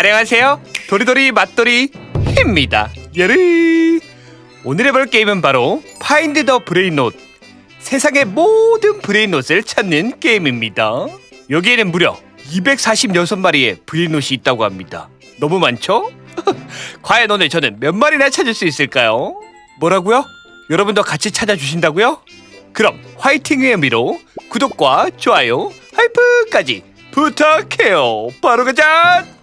안녕하세요. 도리도리 맛도리입니다. 예리. 오늘 해볼 게임은 바로 파인드 더 브레인롯. 세상의 모든 브레인롯을 찾는 게임입니다. 여기에는 무려 246마리의 브레인롯이 있다고 합니다. 너무 많죠? 과연 오늘 저는 몇 마리나 찾을 수 있을까요? 뭐라고요? 여러분도 같이 찾아주신다고요? 그럼 화이팅의 의미로 구독과 좋아요, 하이프까지 부탁해요. 바로 가자.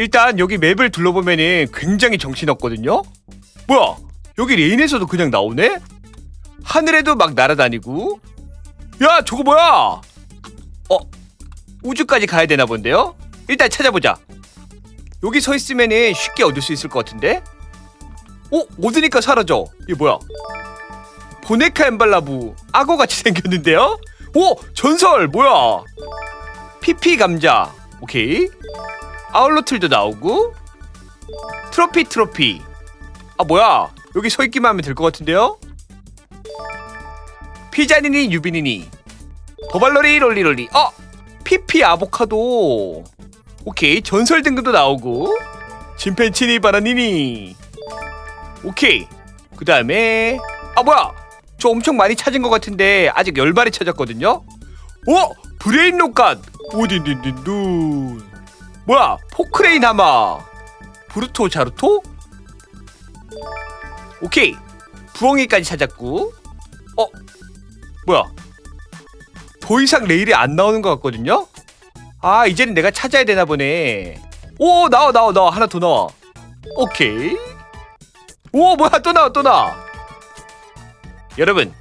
일단 여기 맵을 둘러보면은 굉장히 정신없거든요. 뭐야? 여기 레인에서도 그냥 나오네? 하늘에도 막 날아다니고. 야, 저거 뭐야? 어, 우주까지 가야 되나 본데요? 일단 찾아보자. 여기 서 있으면은 쉽게 얻을 수 있을 것 같은데? 어, 얻으니까 사라져. 이게 뭐야? 보네카 엠발라부 악어같이 생겼는데요? 오! 전설! 뭐야? 피피 감자 오케이 아울로틀도 나오고 트로피 트로피. 아 뭐야? 여기 서 있기만 하면 될 것 같은데요? 피자니니 유비니니. 버발로리 롤리롤리. 어! 피피 아보카도. 오케이 전설 등급도 나오고 침팬치니 바나니니. 오케이 그 다음에 아 뭐야? 저 엄청 많이 찾은 것 같은데 아직 열 마리 찾았거든요? 오 브레인 록갓! 오딘딘딘둔 뭐야? 포크레인 하마. 브루토 자루토? 오케이. 부엉이까지 찾았고. 어? 뭐야? 더 이상 레일이 안 나오는 것 같거든요? 아 이제는 내가 찾아야 되나 보네. 오 나와 나와 나와. 하나 더 나와. 오케이. 오 뭐야? 또 나와 또 나와. 여러분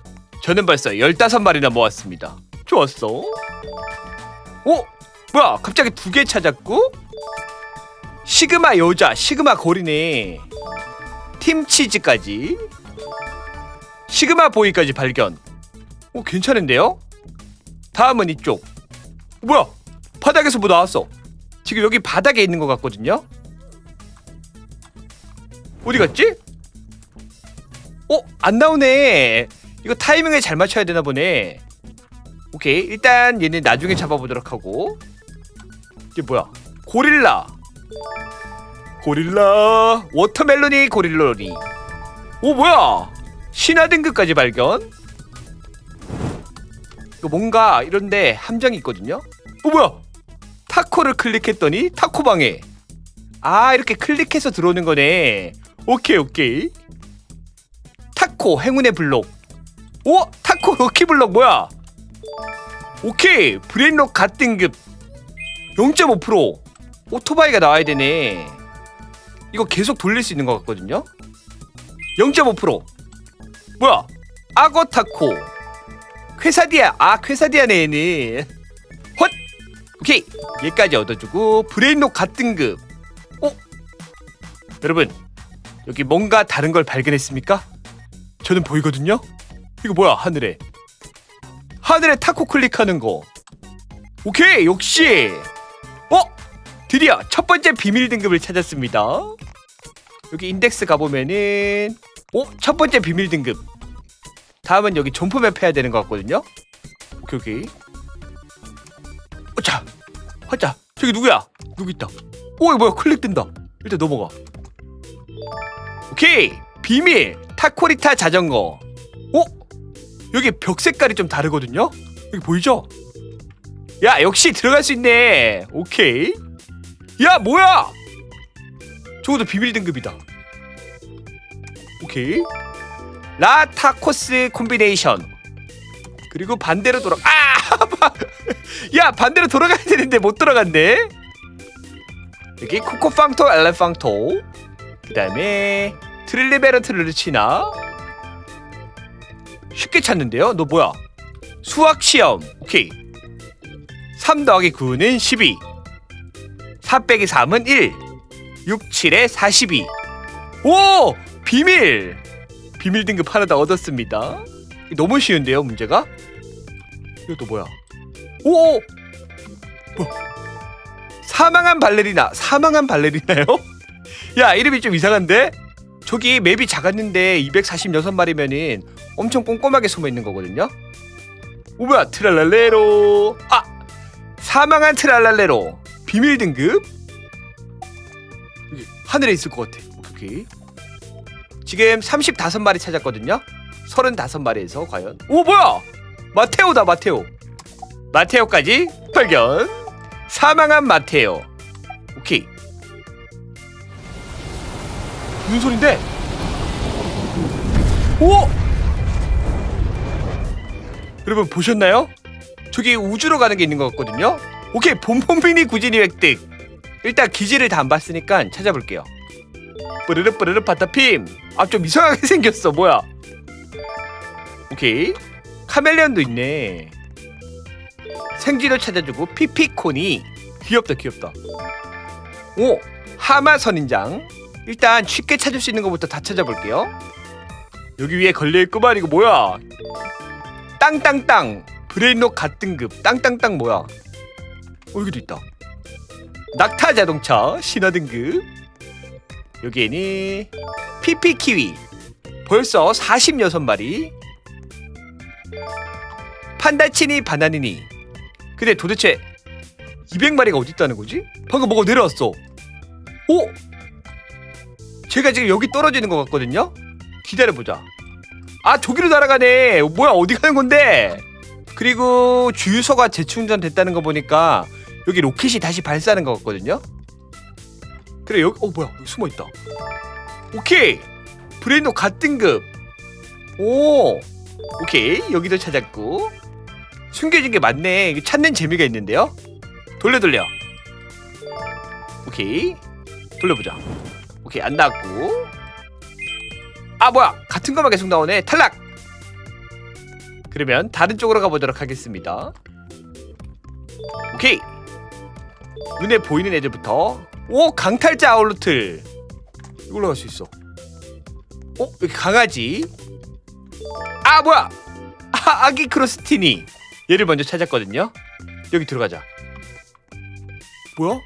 저는 벌써 15마리나 모았습니다. 좋았어. 오 뭐야 갑자기 두 개 찾았고? 시그마 여자 시그마 거리네. 팀치즈까지. 시그마 보이까지 발견. 오 괜찮은데요? 다음은 이쪽. 뭐야 바닥에서 뭐 나왔어? 지금 여기 바닥에 있는 것 같거든요? 어디 갔지? 어? 안 나오네. 이거 타이밍을 잘 맞춰야 되나 보네. 오케이 일단 얘는 나중에 잡아보도록 하고 이게 뭐야? 고릴라. 고릴라. 워터멜론이 고릴러리 오 뭐야? 신화 등급까지 발견? 이거 뭔가 이런데 함정이 있거든요? 어 뭐야? 타코를 클릭했더니 타코 방에. 아 이렇게 클릭해서 들어오는 거네. 오케이 오케이. 타코 행운의 블록. 오 타코 럭키 블록 뭐야? 오케이 브레인록 갓 등급 0.5% 오토바이가 나와야 되네. 이거 계속 돌릴 수 있는 것 같거든요? 0.5% 뭐야? 악어 타코. 쾌사디아 아 쾌사디아네 얘는. 헛! 오케이. 얘까지 얻어주고 브레인록 갓 등급. 어? 여러분 여기 뭔가 다른 걸 발견했습니까? 저는 보이거든요? 이거 뭐야 하늘에? 하늘에 타코 클릭하는 거. 오케이 역시! 어 드디어 첫 번째 비밀 등급을 찾았습니다. 여기 인덱스 가보면은 오 첫 번째 비밀 등급. 다음은 여기 점프맵 해야 되는 것 같거든요. 오케이 어자. 하자. 저기 누구야? 누구 있다. 오 이거 뭐야? 클릭 된다. 일단 넘어가. 오케이. 비밀. 타코리타 자전거. 오 여기 벽 색깔이 좀 다르거든요? 여기 보이죠? 야 역시 들어갈 수 있네. 오케이 야 뭐야? 저것도 비밀 등급이다. 오케이. 라타코스 콤비네이션. 그리고 반대로 돌아 아 야 반대로 돌아가야 되는데 못 돌아갔네. 여기 코코팡토 엘레팡토. 그 다음에 트릴리베르 트르치나? 쉽게 찾는데요. 너 뭐야? 수학 시험. 오케이. 3 더하기 9는 12 4 빼기 3은 1 6, 7에 42 오! 비밀! 비밀 등급 하나 더 얻었습니다 이거 너무 쉬운데요 문제가? 이것도 뭐야 오! 뭐? 사망한 발레리나 사망한 발레리나요? 야 이름이 좀 이상한데? 저기 맵이 작았는데 246마리면은 엄청 꼼꼼하게 숨어 있는 거거든요. 오 뭐야 트랄랄레로 아 사망한 트랄랄레로 비밀 등급 여기 하늘에 있을 것 같아. 오케이. 지금 35마리 찾았거든요. 35마리에서 과연 오 뭐야? 마테오다 마테오. 마테오까지 발견. 사망한 마테오. 오케이. 무슨 소린데? 오! 여러분 보셨나요? 저기 우주로 가는 게 있는 것 같거든요. 오케이 봄봄비니 구진이 획득. 일단 기지를 다 안 봤으니까 찾아볼게요. 뿌르르 뿌르르 파타핌. 아 좀 이상하게 생겼어. 뭐야? 오케이 카멜레온도 있네. 생쥐도 찾아주고 피피콘이 귀엽다 귀엽다. 오 하마 선인장. 일단 쉽게 찾을 수 있는 것부터 다 찾아볼게요. 여기 위에 걸려있구만 이거 뭐야? 땅땅땅 브레인록 갓등급 땅땅땅 뭐야? 어 여기도 있다. 낙타 자동차 신화 등급. 여기에는 피피 키위 벌써 46마리. 판다치니 바나니니. 근데 도대체 200마리가 어디 있다는 거지? 방금 뭐가 내려왔어. 오! 제가 지금 여기 떨어지는 것 같거든요. 기다려보자. 아 저기로 날아가네. 뭐야 어디 가는 건데? 그리고 주유소가 재충전 됐다는 거 보니까 여기 로켓이 다시 발사하는 것 같거든요. 그래 여기 어 뭐야 여기 숨어 있다. 오케이 브레인도 갓등급. 오 오케이 여기도 찾았고 숨겨진 게 많네. 찾는 재미가 있는데요. 돌려 돌려. 오케이 돌려보자. 오케이 안 나왔고. 아 뭐야 같은 것만 계속 나오네 탈락 그러면 다른 쪽으로 가보도록 하겠습니다. 오케이. 눈에 보이는 애들부터. 오 강탈자 아울루틀. 이걸로 갈 수 있어. 어 여기 강아지. 아 뭐야? 아, 아기 크로스티니. 얘를 먼저 찾았거든요. 여기 들어가자. 뭐야?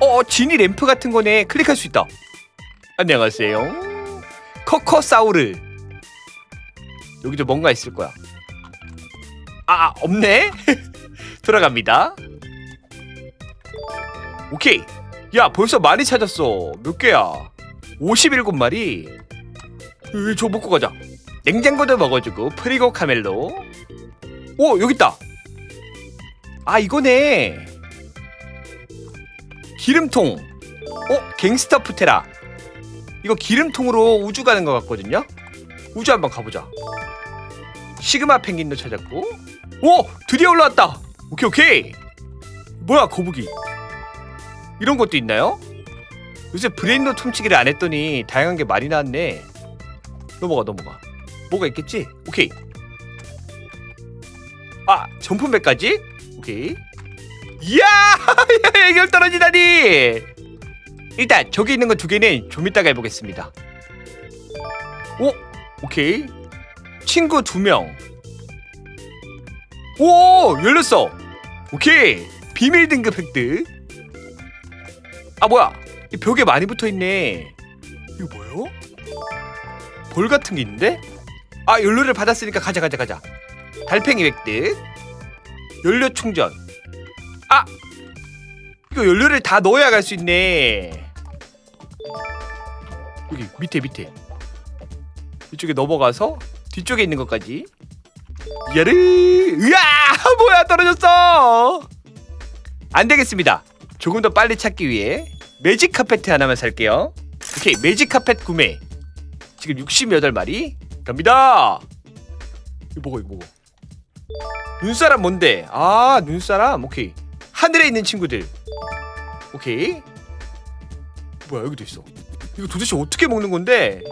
어 지니 램프 같은 거네. 클릭할 수 있다. 안녕하세요. 코코사우르 여기도 뭔가 있을 거야. 아 없네? 돌아갑니다. 오케이. 야 벌써 많이 찾았어. 몇 개야? 57마리. 으, 저 먹고 가자. 냉장고도 먹어주고 프리고 카멜로. 오 여기 있다. 아 이거네. 기름통. 어 갱스터 푸테라. 이거 기름통으로 우주 가는 것 같거든요. 우주 한번 가보자. 시그마 펭귄도 찾았고, 오 드디어 올라왔다. 오케이 오케이. 뭐야 거북이? 이런 것도 있나요? 요새 브레인로 훔치기를 안 했더니 다양한 게 많이 나왔네. 넘어가 넘어가. 뭐가 있겠지? 오케이. 아 점프맵까지? 오케이. 이야 해결 떨어지다니. 일단 저기 있는 거 두 개는 좀 이따가 해보겠습니다. 오, 오케이. 친구 두 명. 오, 열렸어. 오케이. 비밀 등급 획득. 아 뭐야? 이 벽에 많이 붙어 있네. 이거 뭐요? 볼 같은 게 있는데? 아 연료를 받았으니까 가자 가자 가자. 달팽이 획득. 연료 충전. 아 이거 연료를 다 넣어야 갈 수 있네. 여기 밑에 밑에 이쪽에 넘어가서 뒤쪽에 있는 것까지. 야르! 으아! 뭐야 떨어졌어! 안 되겠습니다. 조금 더 빨리 찾기 위해 매직 카페트 하나만 살게요. 오케이 매직 카펫 구매. 지금 68마리 갑니다. 이거 뭐고 이거 뭐고 눈사람 뭔데? 아 눈사람? 오케이. 하늘에 있는 친구들. 오케이. 뭐야 여기도 있어. 이거 도대체 어떻게 먹는 건데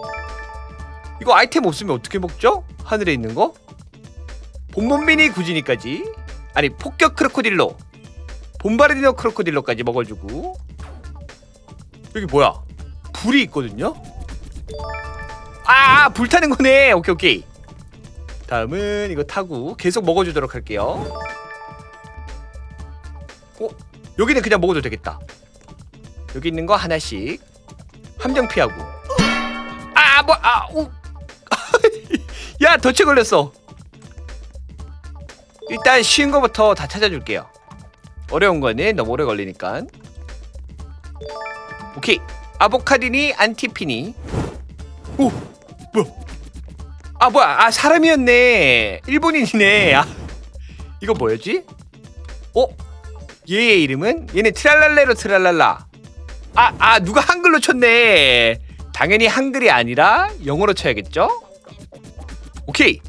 이거 아이템 없으면 어떻게 먹죠? 하늘에 있는 거? 봄봄미니 구지니까지. 아니 폭격 크로코딜로 봄바르디노 크로코딜로까지 먹어주고. 여기 뭐야? 불이 있거든요? 아 불타는 거네. 오케이 오케이. 다음은 이거 타고 계속 먹어주도록 할게요. 어? 여기는 그냥 먹어도 되겠다. 여기 있는 거 하나씩 함정 피하고. 아 뭐아우 야 덫에 걸렸어. 일단 쉬운 거부터 다 찾아줄게요. 어려운 거는 너무 오래 걸리니까. 오케이. 아보카디니 안티피니. 오 뭐야? 아 뭐야? 아 사람이었네. 일본인이네. 아 이거 뭐였지? 어? 얘의 이름은? 얘는 트랄랄레로 트랄랄라. 아아 누가 한글로 쳤네. 당연히 한글이 아니라 영어로 쳐야겠죠 오케이.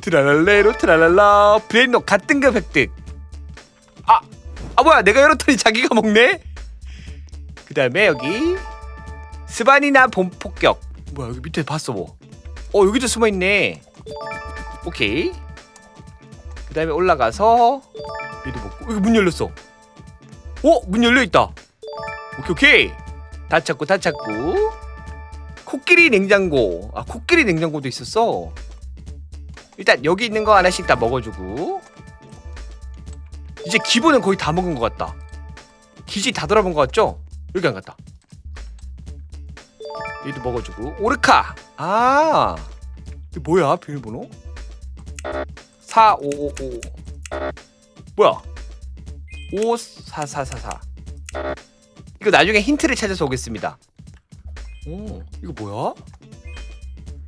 트랄랄레로 트랄랄라. 브레인노 같등급 획득. 아, 아 뭐야. 내가 열었더니 자기가 먹네? 그 다음에 여기 스바니나 봄폭격. 뭐야 여기 밑에 봤어 뭐. 어 여기도 숨어 있네. 오케이. 그 다음에 올라가서 얘도 먹고. 여기 문 열렸어. 어? 문 열려 있다. 오케이 오케이. 다 찾고 다 찾고. 코끼리 냉장고. 아 코끼리 냉장고도 있었어 일단 여기 있는 거 하나씩 다 먹어주고. 이제 기본은 거의 다 먹은 것 같다. 기지 다 돌아본 것 같죠? 여기 안 갔다. 얘도 먹어주고. 오르카! 아! 이게 뭐야 비밀번호? 4555 뭐야? 54444 이거 나중에 힌트를 찾아서 오겠습니다. 오 이거 뭐야?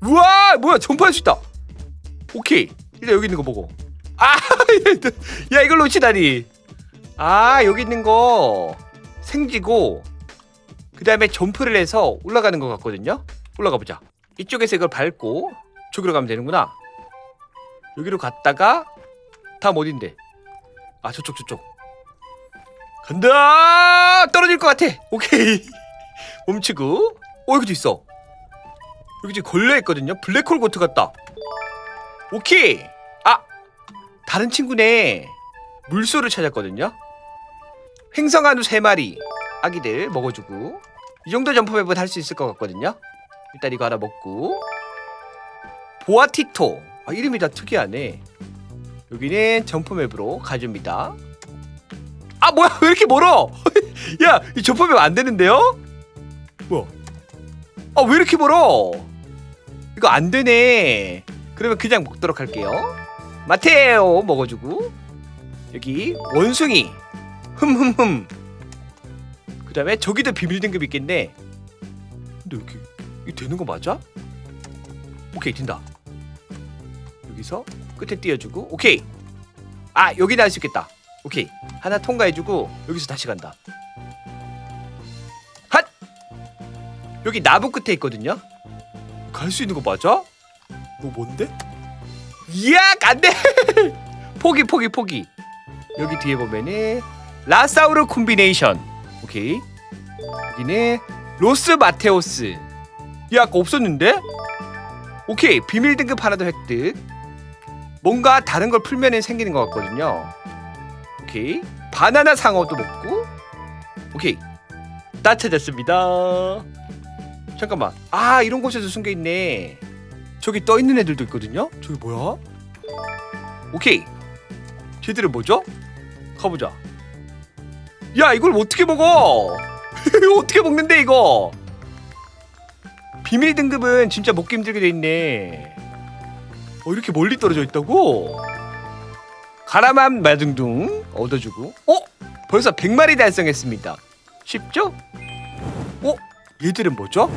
우와! 뭐야 점프할 수 있다 오케이. 일단 여기 있는 거 보고. 아야 이걸 놓치다니 아 여기 있는 거 생지고 그 다음에 점프를 해서 올라가는 것 같거든요? 올라가 보자. 이쪽에서 이걸 밟고 저기로 가면 되는구나. 여기로 갔다가 다음 어딘데? 아 저쪽 저쪽. 간다! 떨어질 것 같아. 오케이. 멈추고. 어 여기도 있어. 여기 지금 걸려있거든요? 블랙홀 고트 같다 오케이. 아 다른 친구네 물소를 찾았거든요. 횡성 한우 3마리 아기들 먹어주고 이 정도 점프맵은 할 수 있을 것 같거든요. 일단 이거 하나 먹고. 보아티토. 아 이름이 다 특이하네. 여기는 점프맵으로 가줍니다. 아 뭐야? 왜 이렇게 멀어? 야 이 점프맵 안 되는데요? 뭐야? 아 왜 이렇게 멀어? 이거 안 되네 그러면 그냥 먹도록 할게요. 마테오 먹어주고 여기 원숭이. 흠흠흠. 그 다음에 저기도 비밀 등급 있겠네. 근데 여기 이게 되는 거 맞아? 오케이 된다. 여기서 끝에 띄워주고 오케이. 아 여기는 할수 있겠다. 오케이. 하나 통과해주고 여기서 다시 간다. 핫! 여기 나무 끝에 있거든요? 갈 수 있는 거 맞아? 너 뭔데? 이야 안돼 포기 포기 포기. 여기 뒤에 보면은 라사우르 콤비네이션. 오케이. 여기는 로스 마테오스. 야 아까 없었는데? 오케이 비밀 등급 하나 더 획득. 뭔가 다른 걸 풀면은 생기는 것 같거든요. 오케이. 바나나 상어도 먹고. 오케이. 다 찾았습니다. 잠깐만. 아 이런 곳에도 숨겨있네 저기 떠 있는 애들도 있거든요 저기 뭐야 오케이 쟤들은 뭐죠? 가보자 야 이걸 어떻게 먹어 어떻게 먹는데 이거 비밀 등급은 진짜 먹기 힘들게 돼 있네 어 이렇게 멀리 떨어져 있다고? 가라맘 마둥둥 얻어주고 어? 벌써 100마리 달성했습니다 쉽죠? 어? 얘들은 뭐죠?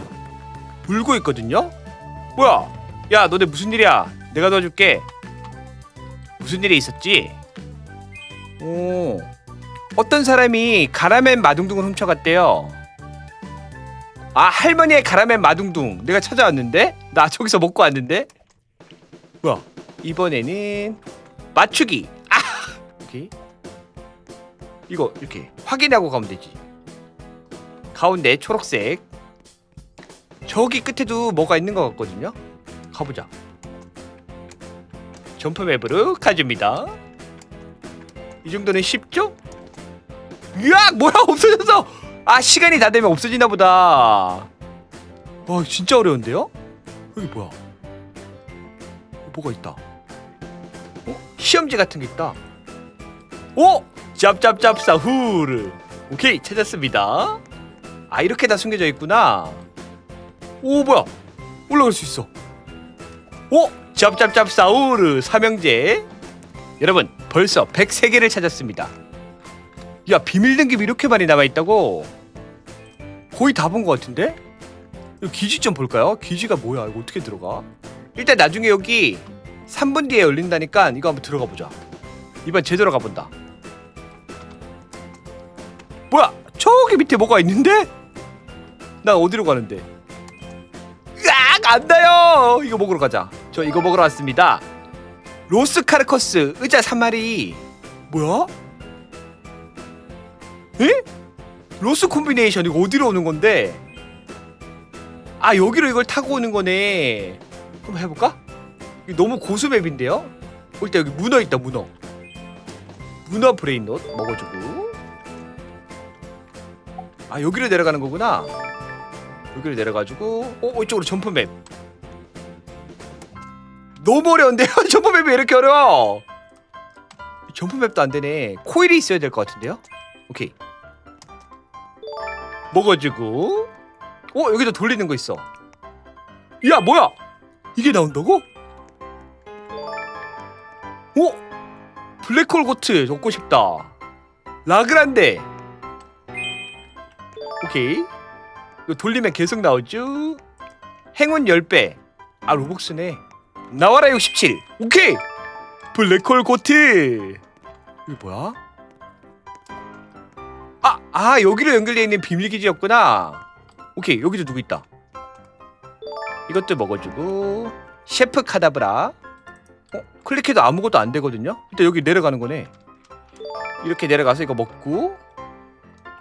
울고 있거든요? 뭐야? 야 너네 무슨 일이야? 내가 도와줄게. 무슨 일이 있었지? 오 어떤 사람이 가라멘 마둥둥을 훔쳐갔대요. 아 할머니의 가라멘 마둥둥. 내가 찾아왔는데? 나 저기서 먹고 왔는데? 뭐야? 이번에는 맞추기. 아! 오케이 이거 이렇게 확인하고 가면 되지. 가운데 초록색. 저기 끝에도 뭐가 있는 것 같거든요 가보자. 점프맵으로 가줍니다. 이 정도는 쉽죠? 으악! 뭐야? 없어졌어 아 시간이 다 되면 없어지나 보다. 와 진짜 어려운데요? 여기 뭐야? 뭐가 있다. 어? 시험지 같은 게 있다. 오! 짭짭짭 사후르. 오케이 찾았습니다. 아 이렇게 다 숨겨져 있구나. 오 뭐야? 올라갈 수 있어 오! 짭짭짭 사우르 삼형제 여러분 벌써 103개를 찾았습니다 야 비밀 등급 이렇게 많이 남아있다고 거의 다 본 것 같은데? 기지 좀 볼까요? 기지가 뭐야? 이거 어떻게 들어가? 일단 나중에 여기 3분 뒤에 열린다니까 이거 한번 들어가 보자. 이번 제대로 가본다. 뭐야? 저기 밑에 뭐가 있는데? 나 어디로 가는데? 으악! 안 닿아요! 이거 먹으러 가자. 저 이거 먹으러 왔습니다. 로스 카르커스 의자 3마리. 뭐야? 에? 로스 콤비네이션 이거 어디로 오는 건데? 아 여기로 이걸 타고 오는 거네. 한번 해볼까? 너무 고수 맵인데요? 일단 여기 문어 있다 문어. 문어 브레인롯 먹어주고. 아 여기로 내려가는 거구나. 여기로 내려가지고 어 이쪽으로 점프 맵. 너무 어려운데요? 점프 맵이 왜 이렇게 어려워? 점프 맵도 안 되네. 코일이 있어야 될 것 같은데요? 오케이. 먹어주고. 어 여기도 돌리는 거 있어. 야 뭐야? 이게 나온다고? 어? 블랙홀 고트 적고 싶다. 라그란데. 오케이. 이거 돌리면 계속 나오죠. 행운 10배. 아 로복스네. 나와라 67. 오케이. 블랙홀 고트. 이게 뭐야? 아, 아 여기로 연결되어 있는 비밀 기지였구나. 오케이 여기도 누구 있다. 이것도 먹어주고 셰프 카다브라. 어 클릭해도 아무것도 안 되거든요. 일단 여기 내려가는 거네. 이렇게 내려가서 이거 먹고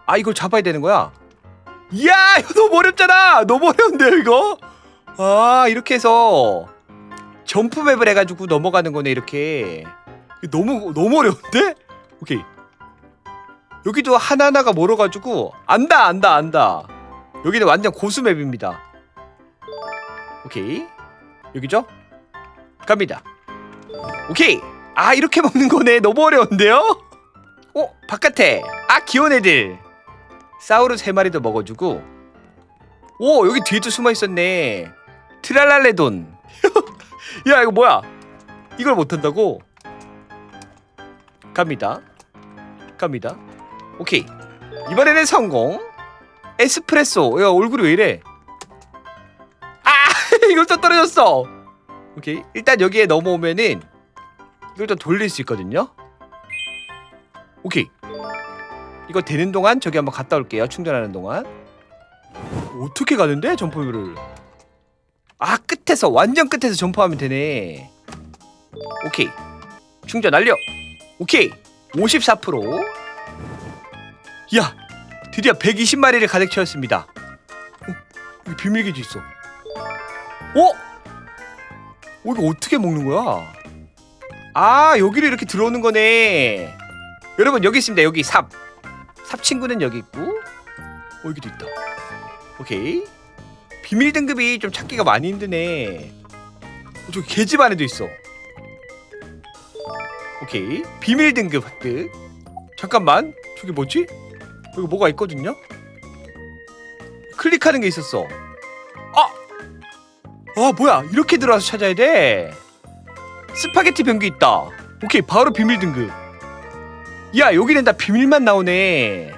아 이걸 잡아야 되는 거야. 이야 이거 너무 어렵잖아. 너무 어려운데요 이거. 아 이렇게 해서 점프 맵을 해가지고 넘어가는 거네 이렇게. 너무 너무 어려운데? 오케이. 여기도 하나하나가 멀어가지고 안다 안다 안다. 여기는 완전 고수 맵입니다. 오케이. 여기죠? 갑니다. 오케이. 아 이렇게 먹는 거네. 너무 어려운데요? 어 바깥에. 아 귀여운 애들. 사우루스 세 마리도 먹어주고. 오 여기 뒤에도 숨어 있었네. 트랄랄레돈 야 이거 뭐야? 이걸 못한다고? 갑니다. 갑니다. 오케이. 이번에는 성공. 에스프레소. 야 얼굴이 왜 이래? 아 이걸 또 떨어졌어. 오케이. 일단 여기에 넘어오면은 이걸 또 돌릴 수 있거든요. 오케이. 이거 되는 동안 저기 한번 갔다 올게요. 충전하는 동안. 어떻게 가는데? 점프를 아 끝에서 완전 끝에서 점프하면 되네. 오케이. 충전 완료. 오케이. 54%야 드디어 120마리를 가득 채웠습니다. 어, 비밀기지 있어. 어? 어 이거 어떻게 먹는 거야? 아 여기로 이렇게 들어오는 거네. 여러분 여기 있습니다. 여기 삽. 삽 친구는 여기 있고 어 여기도 있다. 오케이 비밀 등급이 좀 찾기가 많이 힘드네. 어, 저기 계집 안에도 있어. 오케이. 비밀 등급 획득. 잠깐만. 저기 뭐지? 여기 뭐가 있거든요? 클릭하는 게 있었어. 아! 아 뭐야. 이렇게 들어와서 찾아야 돼. 스파게티 변기 있다. 오케이. 바로 비밀 등급. 야 여기는 다 비밀만 나오네.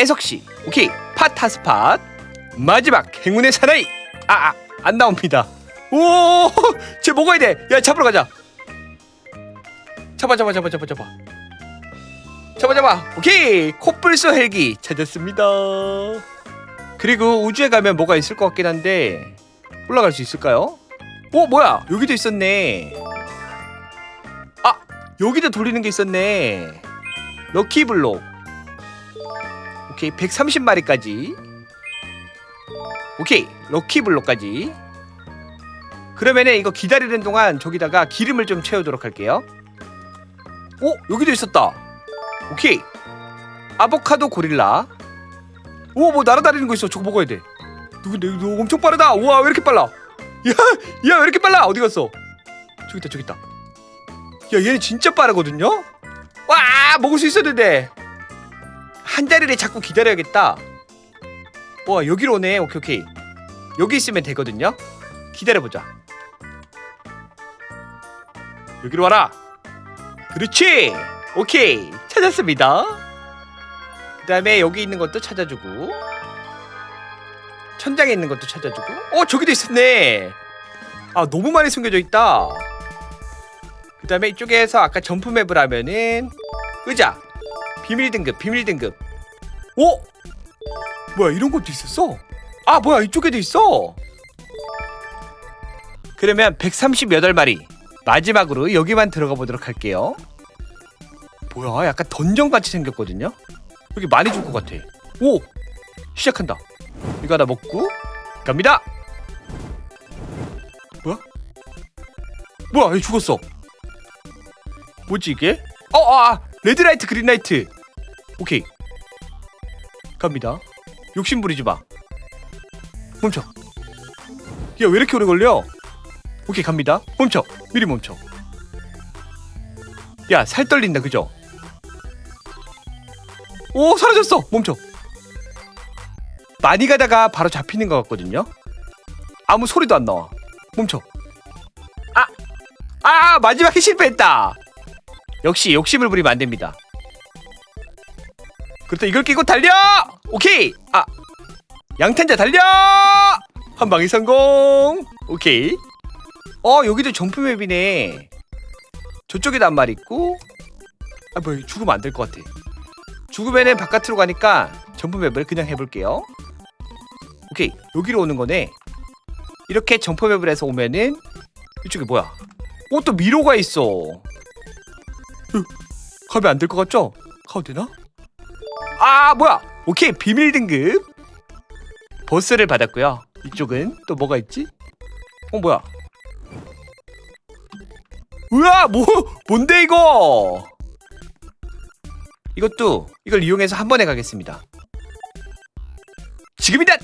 애석씨 오케이. 팟하스팟 마지막 행운의 사나이. 아안 아, 나옵니다. 오쟤 먹어야 돼야 잡으러 가자. 잡아 잡아 잡아 잡아 잡아. 잡아 잡아. 오케이. 코뿔소 헬기 찾았습니다. 그리고 우주에 가면 뭐가 있을 것 같긴 한데 올라갈 수 있을까요? 어 뭐야? 여기도 있었네. 아 여기도 돌리는 게 있었네. 럭키블록. 오케이 130마리까지 오케이 럭키블록까지. 그러면은 이거 기다리는 동안 저기다가 기름을 좀 채우도록 할게요. 오 여기도 있었다. 오케이. 아보카도 고릴라. 오 뭐 날아다니는 거 있어. 저거 먹어야 돼. 누군데 이거 엄청 빠르다. 우와 왜 이렇게 빨라? 야야 왜 이렇게 빨라? 어디 갔어? 저기 있다 저기 있다. 야 얘는 진짜 빠르거든요? 와 먹을 수 있었는데 한 자리를 자꾸 기다려야겠다 와 여기로 오네. 오케이 오케이. 여기 있으면 되거든요. 기다려보자. 여기로 와라. 그렇지. 오케이. 찾았습니다. 그 다음에 여기 있는 것도 찾아주고 천장에 있는 것도 찾아주고. 어 저기도 있었네. 아 너무 많이 숨겨져 있다. 그 다음에 이쪽에서 아까 점프맵을 하면은 의자. 비밀 등급 비밀 등급. 오 뭐야 이런 것도 있었어? 아 뭐야 이쪽에도 있어? 그러면 138마리 마지막으로 여기만 들어가 보도록 할게요. 뭐야 약간 던전 같이 생겼거든요? 여기 많이 줄 것 같아. 오 시작한다. 이거 하나 먹고 갑니다. 뭐야? 뭐야 얘 죽었어. 뭐지 이게? 어아 레드라이트 그린라이트. 오케이. 갑니다 욕심 부리지 마. 멈춰. 야 왜 이렇게 오래 걸려? 오케이 갑니다. 멈춰. 미리 멈춰. 야 살 떨린다 그죠? 오 사라졌어. 멈춰. 많이 가다가 바로 잡히는 것 같거든요? 아무 소리도 안 나와. 멈춰. 아! 아 마지막에 실패했다. 역시 욕심을 부리면 안 됩니다 그렇다 이걸 끼고 달려! 오케이! 아! 양탄자 달려! 한 방에 성공! 오케이. 어 여기도 점프맵이네. 저쪽에도 한 마리 있고. 아 뭐야 죽으면 안 될 것 같아. 죽으면은 바깥으로 가니까 점프맵을 그냥 해볼게요. 오케이 여기로 오는 거네. 이렇게 점프맵을 해서 오면은 이쪽에 뭐야? 어또 미로가 있어. 으, 가면 안 될 것 같죠? 가도 되나? 아 뭐야? 오케이 비밀 등급. 보스를 받았고요. 이쪽은 또 뭐가 있지? 어 뭐야? 우와 뭐 뭔데 이거? 이것도 이걸 이용해서 한 번에 가겠습니다. 지금이다!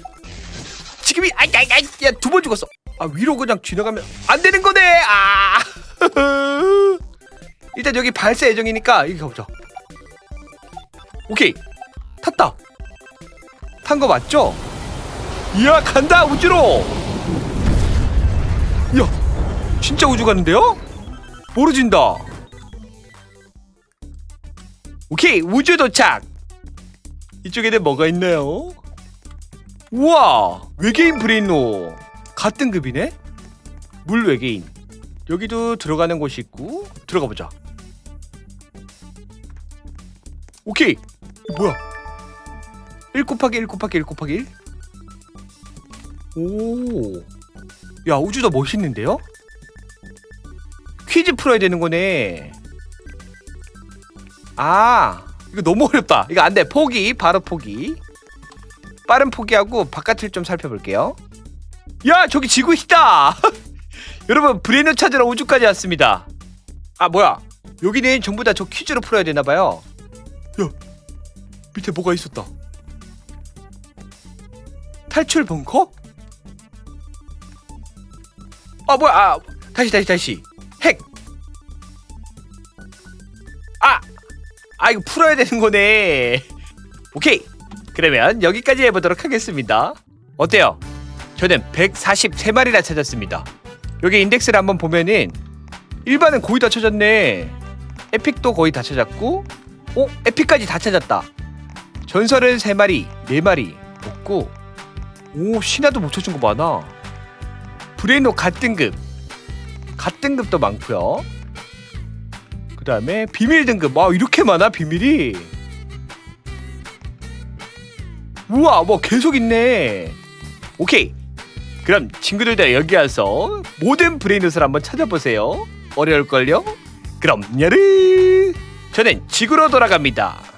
지금이 아이 아이 아이 야두 번 죽었어. 아 위로 그냥 지나가면 안 되는 거네! 아! 일단 여기 발사 예정이니까 여기 가보자 오케이 탔다. 탄 거 맞죠? 이야 간다 우주로! 이야 진짜 우주 가는데요? 모르진다. 오케이 우주 도착! 이쪽에는 뭐가 있나요? 우와 외계인 브레인로 같은 급이네? 물 외계인. 여기도 들어가는 곳이 있고 들어가 보자. 오케이 뭐야 1 곱하기 1 곱하기 1 곱하기 1 오. 야, 우주도 멋있는데요? 퀴즈 풀어야 되는 거네. 아, 이거 너무 어렵다. 이거 안 돼. 포기. 바로 포기. 빠른 포기하고 바깥을 좀 살펴볼게요. 야, 저기 지구 있다. 여러분, 브레인을 찾으러 우주까지 왔습니다. 아, 뭐야? 여기는 전부 다 저 퀴즈로 풀어야 되나 봐요. 야, 밑에 뭐가 있었다. 탈출 벙커? 아 뭐야 아 다시 다시 다시 핵 아! 아 이거 풀어야 되는 거네 오케이 그러면 여기까지 해보도록 하겠습니다 어때요? 저는 143마리나 찾았습니다 여기 인덱스를 한번 보면은 일반은 거의 다 찾았네 에픽도 거의 다 찾았고 어? 에픽까지 다 찾았다 전설은 3마리 4마리 없고 오 신화도 못 찾은 거 많아. 브레이노 갓등급. 갓등급도 많고요. 그 다음에 비밀 등급. 와 이렇게 많아 비밀이? 우와 뭐 계속 있네. 오케이. 그럼 친구들도 여기 와서 모든 브레이노스를 한번 찾아보세요. 어려울걸요? 그럼 야르! 저는 지구로 돌아갑니다